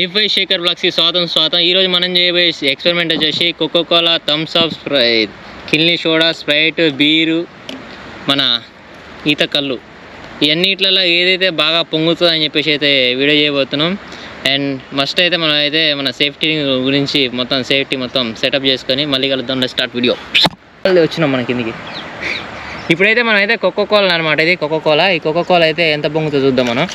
ఏ శేఖర్ బ్లాక్స్కి స్వాతం స్వాతం ఈరోజు మనం చేయబోయే ఎక్స్పెరిమెంట్ వచ్చేసి కోకో కోలా థమ్స్ అప్ స్ప్రై కిల్ని సోడా స్ప్రైట్ బీరు మన ఈత కళ్ళు. ఇవన్నిట్లలో ఏదైతే బాగా పొంగుతుందో అని చెప్పేసి అయితే వీడియో చేయబోతున్నాం. అండ్ మస్ట్ అయితే మనం అయితే మన సేఫ్టీ గురించి మొత్తం సేఫ్టీ మొత్తం సెటప్ చేసుకొని మళ్ళీ కలుద్దాం. స్టార్ట్ వీడియో వచ్చినాం మన కిందికి. ఇప్పుడైతే మనం అయితే కోకో కోలా అనమాట ఇది కోకో కోలా ఈ కోకో కోలా అయితే ఎంత పొంగుతుందో చూద్దాం మనం.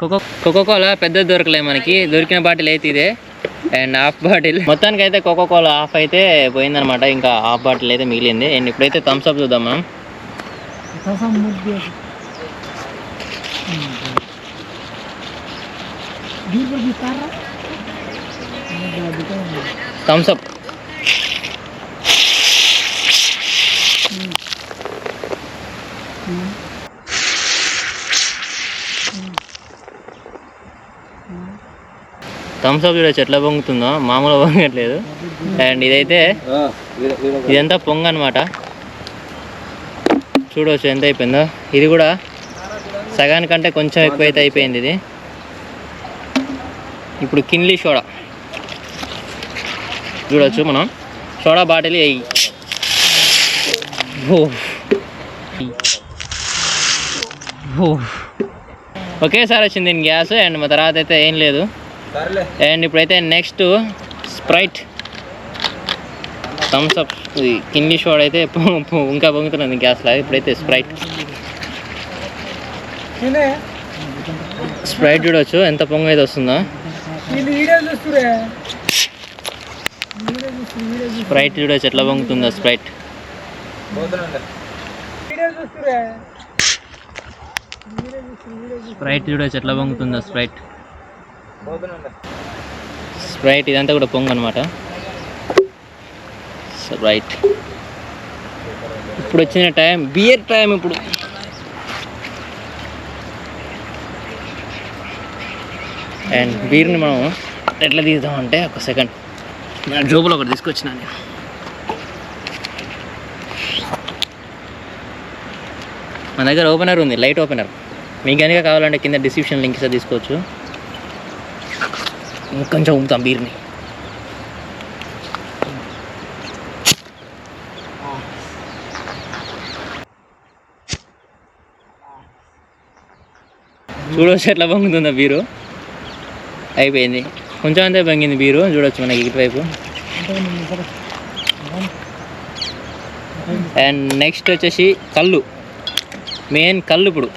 కోకో కోకో కోలా పెద్ద దొరకలే మనకి. దొరికిన బాటిల్ అయితే ఇదే. అండ్ హాఫ్ బాటిల్ మొత్తానికి అయితే కోకో కోలా హాఫ్ అయితే పోయిందనమాట ఇంకా హాఫ్ బాటిల్ అయితే మిగిలింది. అండ్ ఇప్పుడైతే థమ్స్ అప్ చూద్దాం మనం. థమ్స్ థమ్స్ అప్ చూడొచ్చు ఎట్లా పొంగుతుందో. మామూలుగా పొంగట్లేదు. అండ్ ఇదైతే ఇదంతా పొంగ అనమాట చూడవచ్చు ఎంత అయిపోయిందో. ఇది కూడా సగానికంటే కొంచెం ఎక్కువైతే అయిపోయింది ఇది. ఇప్పుడు కిన్లీ సోడా. చూడొచ్చు మనం. Soda bottle. ఒకేసారి వచ్చింది దీని గ్యాస్ అండ్ మా తర్వాత అయితే ఏం లేదు. అండ్ ఇప్పుడైతే నెక్స్ట్ స్ప్రైట్. థమ్స్ అప్ ఇది కింది షోడ్ అయితే ఇంకా పొంగుతున్నది గ్యాస్ లాగా ఇప్పుడైతే స్ప్రైట్. స్ప్రైట్ చూడవచ్చు ఎంత పొంగు అయితే వస్తుందో. స్ప్రైట్ చూడొచ్చు ఎట్లా పొంగుతుందా స్ప్రైట్? స్ప్రైట్ చూడొచ్చు ఎట్లా పొంగుతుందా స్ప్రైట్? స్ప్రైట్ ఇదంతా కూడా పొంగు అనమాట స్ప్రైట్. ఇప్పుడు వచ్చిన టైం బియర్ టైం ఇప్పుడు. అండ్ బీర్ని మనం ఎట్లా తీద్దామంటే ఒక సెకండ్. నా జోబులో ఒకటి తీసుకొచ్చిన నేను మన దగ్గర ఓపెనర్ ఉంది లైట్ ఓపెనర్. మీకు కనుక కావాలంటే కింద డిస్క్రిప్షన్ లింక్ ఇస్తే తీసుకోవచ్చు. ఇంకొంచెం ఊపుతాం బీర్ని. చూడవచ్చు ఎట్లా పొంగుతుందా బీరు. అయిపోయింది. కొంచెం అంతే పొంగింది బీరు చూడొచ్చు మనకి ఇటువైపు. అండ్ నెక్స్ట్ వచ్చేసి కళ్ళు. మెయిన్ కళ్ళు ఇప్పుడు.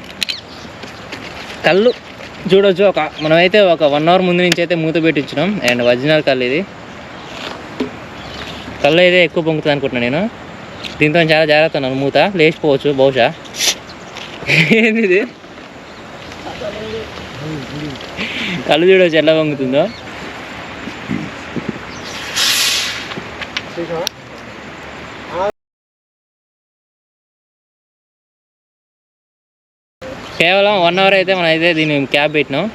కళ్ళు చూడొచ్చు ఒక మనమైతే ఒక వన్ అవర్ ముందు నుంచి అయితే మూత పెట్టించినాం. అండ్ ఒరిజినల్ కళ్ళు ఇది. కళ్ళు అయితే ఎక్కువ పొంగుతుంది అనుకుంటున్నాను నేను. దీంతో చాలా జాగ్రత్త ఉన్నాను. మూత లేచిపోవచ్చు బహుశా. ఏంది కళ్ళు చూడవచ్చు ఎలా పొంగుతుందో. కేవలం వన్ అవర్ అయితే మనం అయితే దీన్ని క్యాబ్ పెట్టినాం.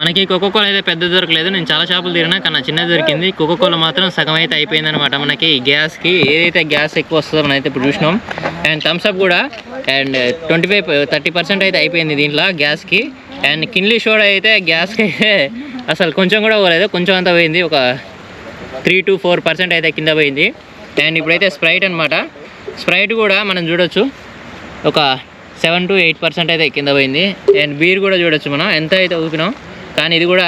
మనకి కోకోకోల అయితే పెద్ద దొరకలేదు. నేను చాలా చేపలు తిరిగినా కానీ చిన్నది దొరికింది. కోకోకోల మాత్రం సగం అయితే అయిపోయింది అనమాట మనకి గ్యాస్కి ఏదైతే గ్యాస్ ఎక్కువ వస్తుందో మనం అయితే ఇప్పుడు చూసినాం. అండ్ థమ్స్అప్ కూడా. And twenty five thirty percent అయితే అయిపోయింది దీంట్లో గ్యాస్కి అండ్ కిన్లీ షోడ్ అయితే గ్యాస్కి అయితే అసలు కొంచెం కూడా పోలేదు. కొంచెం అంతా పోయింది. ఒక త్రీ టు ఫోర్ పర్సెంట్ అయితే కింద పోయింది. అండ్ ఇప్పుడైతే స్ప్రైట్ అనమాట స్ప్రైట్ కూడా మనం చూడొచ్చు. ఒక సెవెన్ టు ఎయిట్ పర్సెంట్ అయితే కింద పోయింది. అండ్ బీర్ కూడా చూడొచ్చు మనం. ఎంత అయితే ఊపినాం. కానీ ఇది కూడా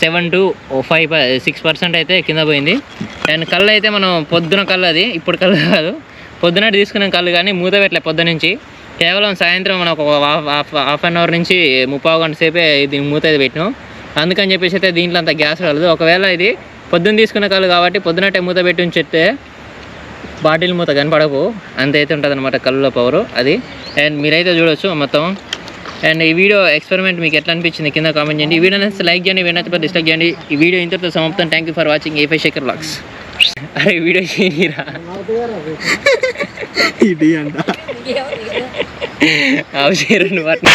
seven to five six percent అయితే కింద పోయింది. అండ్ కళ్ళు అయితే మనం పొద్దున కళ్ళు అది ఇప్పుడు కళ్ళు కాదు. పొద్దున తీసుకున్న కళ్ళు కానీ మూత పెట్టలే పొద్దున నుంచి. కేవలం సాయంత్రం మనం ఒక హాఫ్ హాఫ్ అన్ అవర్ నుంచి ముప్పావు గంట సేపే ఇది మూత అయితే పెట్టినాం. అందుకని చెప్పేసి అయితే దీంట్లో అంత గ్యాస్ రాలేదు. ఒకవేళ ఇది పొద్దున్న తీసుకున్న కళ్ళు కాబట్టి పొద్దునట్టే మూత పెట్టి ఉంచితే బాటిల్ మూత కనపడకు అంత అయితే ఉంటుంది అనమాట కళ్ళలో పవర్ అది. అండ్ మీరైతే చూడొచ్చు మొత్తం. అండ్ ఈ వీడియో ఎక్స్పెరిమెంట్ మీకు ఎట్లా అనిపించింది? కింద కామెంట్ చేయండి. ఈ వీడియో నచ్చితే లైక్ చేయండి. వీడియో నచ్చితే డిస్లైక్ చేయండి. ఈ వీడియో ఇంతటితో సమాప్తం. థ్యాంక్ యూ ఫర్ వాచింగ్ ఏఫై శేఖర్ బ్లాగ్స్ అరే వీడియో చేయరా? ఇది అంట అవి చేయరండి వాటిని